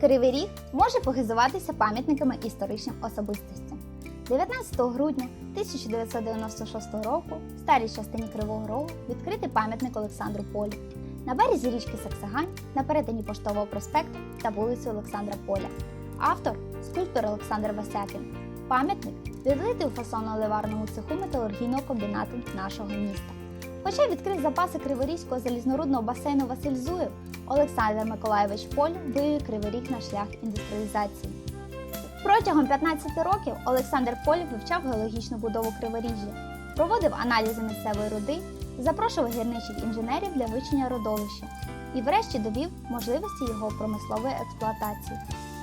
Кривий Ріг може похизуватися пам'ятниками історичним особистостям. 19 грудня 1996 року в старій частині Кривого Рогу відкритий пам'ятник Олександру Полю. На березі річки Саксагань, на перетині Поштового проспекту та вулиці Олександра Поля. Автор скульптор Олександр Васякін. Пам'ятник відлитий у фасонно-ливарному цеху металургійного комбінату нашого міста. Хоча відкрив запаси Криворізького залізнорудного басейну Василь Зуєв, Олександр Миколайович Поль вивів Кривий Ріг на шлях індустріалізації. Протягом 15 років Олександр Поль вивчав геологічну будову Криворіжжя, проводив аналізи місцевої руди, запрошував гірничих інженерів для вивчення родовища і врешті довів можливості його промислової експлуатації.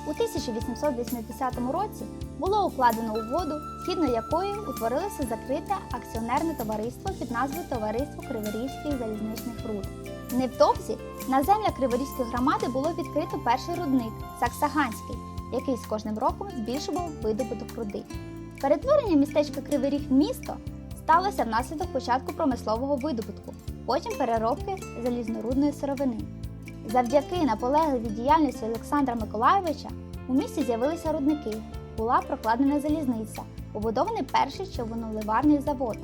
У 1880 році було укладено угоду, згідно якої утворилося закрите акціонерне товариство під назвою Товариство Криворізьких залізничних руд. Невдовзі на землях Криворізької громади було відкрито перший рудник Саксаганський, який з кожним роком збільшував видобуток руди. Перетворення містечка Кривий в місто сталося внаслідок початку промислового видобутку, потім переробки залізнорудної сировини. Завдяки наполегливій діяльності Олександра Миколайовича у місті з'явилися рудники, була прокладена залізниця, побудований перший човноливарний завод.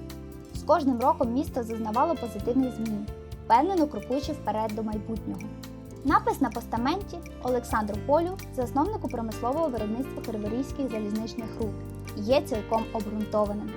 З кожним роком місто зазнавало позитивних змін, впевнено крокуючи вперед до майбутнього. Напис на постаменті Олександру Полю, засновнику промислового виробництва криворізьких залізничних рук, є цілком обґрунтованим.